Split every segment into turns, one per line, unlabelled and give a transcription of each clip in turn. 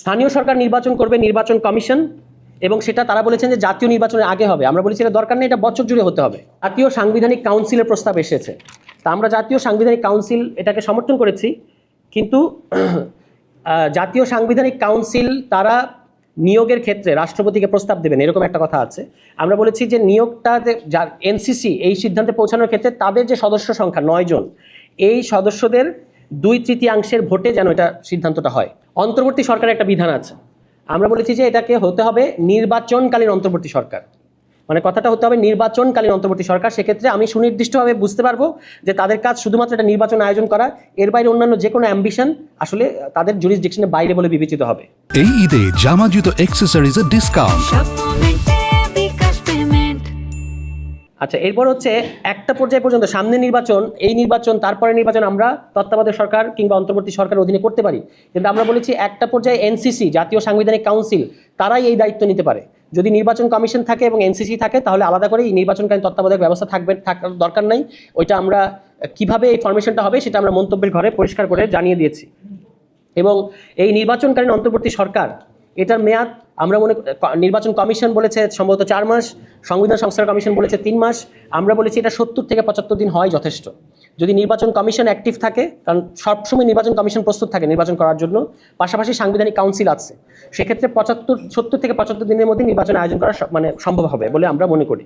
স্থানীয় সরকার নির্বাচন করবে নির্বাচন কমিশন, এবং সেটা তারা বলেছেন যে জাতীয় নির্বাচনের আগে হবে। আমরা বলেছি এটা দরকার নেই, এটা বছর জুড়ে হতে হবে। জাতীয় সাংবিধানিক কাউন্সিলের প্রস্তাব এসেছে। তা আমরা জাতীয় সাংবিধানিক কাউন্সিল এটাকে সমর্থন করেছি, কিন্তু জাতীয় সাংবিধানিক কাউন্সিল তারা নিয়োগের ক্ষেত্রে রাষ্ট্রপতিকে প্রস্তাব দেবেন, এরকম একটা কথা আছে। আমরা বলেছি যে নিয়োগটা যে এনসিসি এই সিদ্ধান্তে পৌঁছানোর ক্ষেত্রে তাদের যে সদস্য সংখ্যা নয়জন এই সদস্যদের দুই তৃতীয়াংশের ভোটে যেন এটা সিদ্ধান্তটা হয়। অন্তর্বর্তী সরকারের একটা বিধান আছে। আমরা বলেছি যে এটাকে হতে হবে নির্বাচনকালীন অন্তর্বর্তী সরকার। মানে কথাটা হতে হবে নির্বাচনকালীন অন্তর্বর্তী সরকার সেক্ষেত্রে আমি সুনির্দিষ্টভাবে বুঝতে পারব যে তাদের কাজ শুধুমাত্র একটা নির্বাচন আয়োজন করা এর বাইরে অন্যান্য যে কোনো অ্যাম্বিশন আসলে তাদের জুরিসডিকশনের বাইরে বলে বিবেচিত হবে।
এই ঈদে জামা জুতো অ্যাক্সেসরিজের ডিসকাউন্ট
আচ্ছা এরপর হচ্ছে একটা পর্যায় পর্যন্ত সামনে নির্বাচন, এই নির্বাচন তারপরে নির্বাচন আমরা তত্ত্বাবধায়ক সরকার কিংবা অন্তর্বর্তী সরকারের অধীনে করতে পারি। কিন্তু আমরা বলেছি একটা পর্যায়ে এনসিসি, জাতীয় সাংবিধানিক কাউন্সিল, তারাই এই দায়িত্ব নিতে পারে। যদি নির্বাচন কমিশন থাকে এবং এনসিসি থাকে, তাহলে আলাদা করে এই নির্বাচনকালীন তত্ত্বাবধায়ক ব্যবস্থা থাকবে, থাকার দরকার নাই। ওইটা আমরা কীভাবে এই ফরমেশনটা হবে, সেটা আমরা মন্তব্যের ঘরে পরিষ্কার করে জানিয়ে দিয়েছি। এবং এই নির্বাচনকালীন অন্তর্বর্তী সরকার এটার মেয়াদ, আমরা মনে নির্বাচন কমিশন বলেছে সম্ভবত চার মাস, সংবিধান সংস্কার কমিশন বলেছে তিন মাস, আমরা বলেছি এটা সত্তর থেকে পঁচাত্তর দিন হয় যথেষ্ট। যদি নির্বাচন কমিশন অ্যাক্টিভ থাকে, কারণ সবসময় নির্বাচন কমিশন প্রস্তুত থাকে নির্বাচন করার জন্য, পাশাপাশি সাংবিধানিক কাউন্সিল আছে। সেক্ষেত্রে পঁচাত্তর, সত্তর থেকে পঁচাত্তর দিনের মধ্যে নির্বাচন আয়োজন করা মানে সম্ভব হবে বলে আমরা মনে করি।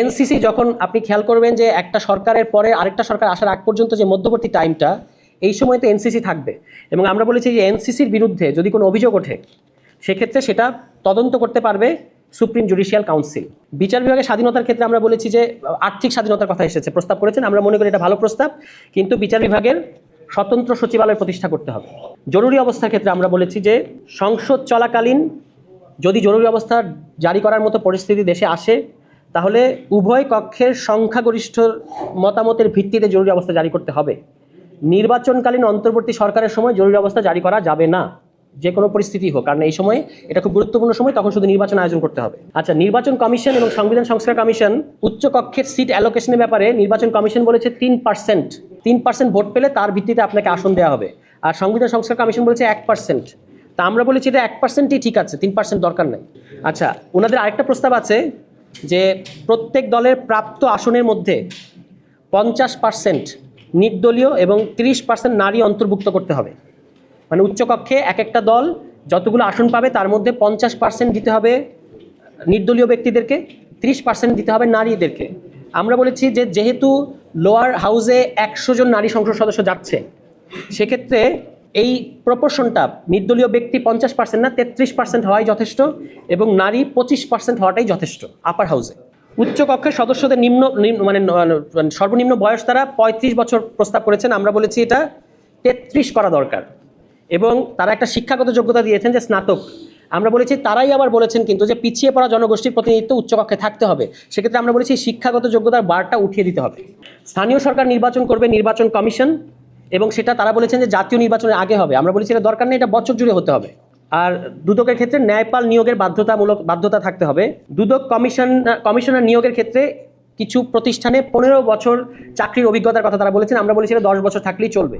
এনসিসি যখন আপনি খেয়াল করবেন যে একটা সরকারের পরে আরেকটা সরকার আসার আগ পর্যন্ত যে মধ্যবর্তী টাইমটা এই সময় তো এনসিসি থাকবে। এবং আমরা বলেছি যে এনসিসির বিরুদ্ধে যদি কোনো অভিযোগ ওঠে, সেক্ষেত্রে সেটা তদন্ত করতে পারবে সুপ্রিম জুডিশিয়াল কাউন্সিল বিচার বিভাগের স্বাধীনতার ক্ষেত্রে আমরা বলেছি যে, আর্থিক স্বাধীনতার কথা এসেছে, প্রস্তাব করেছেন। আমরা মনে করি এটা ভালো প্রস্তাব, কিন্তু বিচার বিভাগের স্বতন্ত্র সচিবালয় প্রতিষ্ঠা করতে হবে। জরুরি অবস্থার ক্ষেত্রে আমরা বলেছি যে, সংসদ চলাকালীন যদি জরুরি অবস্থা জারি করার মতো পরিস্থিতি দেশে আসে, তাহলে উভয় কক্ষের সংখ্যাগরিষ্ঠ মতামতের ভিত্তিতে জরুরি অবস্থা জারি করতে হবে। নির্বাচনকালীন অন্তর্বর্তী সরকারের সময় জরুরি অবস্থা জারি করা যাবে না। যে কোনো পরিস্থিতি হোক, কারণ এই সময় এটা খুব গুরুত্বপূর্ণ সময়, তখন শুধু নির্বাচন আয়োজন করতে হবে। আচ্ছা নির্বাচন কমিশন এবং সংবিধান সংস্কার কমিশন উচ্চ কক্ষের সিট অ্যালোকেশনের ব্যাপারে নির্বাচন কমিশন বলেছে তিন পার্সেন্ট তিন পার্সেন্ট ভোট পেলে তার ভিত্তিতে আপনাকে আসন দেওয়া হবে। আর সংবিধান সংস্কার কমিশন বলেছে এক পার্সেন্ট তা আমরা বলেছি এটা এক পার্সেন্টই ঠিক আছে, তিন পার্সেন্ট দরকার নেই। আচ্ছা ওনাদের আরেকটা প্রস্তাব আছে যে প্রত্যেক দলের প্রাপ্ত আসনের মধ্যে পঞ্চাশ পার্সেন্ট নির্দলীয় এবং তিরিশ পার্সেন্ট নারী অন্তর্ভুক্ত করতে হবে। মানে উচ্চকক্ষে এক একটা দল যতগুলো আসন পাবে, তার মধ্যে পঞ্চাশ পার্সেন্ট দিতে হবে নির্দলীয় ব্যক্তিদেরকে, ত্রিশ পার্সেন্ট দিতে হবে নারীদেরকে। আমরা বলেছি যে যেহেতু লোয়ার হাউসে একশো জন নারী সংসদ সদস্য যাচ্ছে, সেক্ষেত্রে এই প্রপোর্শনটা নির্দলীয় ব্যক্তি পঞ্চাশ পার্সেন্ট না, তেত্রিশ পার্সেন্ট হওয়াই যথেষ্ট এবং নারী পঁচিশ পার্সেন্ট হওয়াটাই যথেষ্ট আপার হাউসে উচ্চ কক্ষের সদস্যদের নিম্ন মানে মানে সর্বনিম্ন বয়স তারা পঁয়ত্রিশ বছর প্রস্তাব করেছেন। আমরা বলেছি এটা তেত্রিশ করা দরকার। এবং তারা একটা শিক্ষাগত যোগ্যতা দিয়েছেন যে স্নাতক। আমরা বলেছি, তারাই আবার বলেছেন কিন্তু যে পিছিয়ে পড়া জনগোষ্ঠীর প্রতিনিধিত্ব উচ্চকক্ষে থাকতে হবে। সেক্ষেত্রে আমরা বলেছি, শিক্ষাগত যোগ্যতার বারটা উঠিয়ে দিতে হবে। স্থানীয় সরকার নির্বাচন করবে নির্বাচন কমিশন এবং সেটা তারা বলেছেন যে জাতীয় নির্বাচনের আগে হবে। আমরা বলেছি, এটা দরকার নেই, এটা বছর জুড়ে হতে হবে। আর দুদকের ক্ষেত্রে ন্যায়পাল নিয়োগের বাধ্যতামূলক বাধ্যতা থাকতে হবে। দুদক কমিশন, কমিশনার নিয়োগের ক্ষেত্রে কিছু প্রতিষ্ঠানে পনেরো বছর চাকরির অভিজ্ঞতার কথা তারা বলেছেন। আমরা বলেছি দশ বছর থাকলেই চলবে।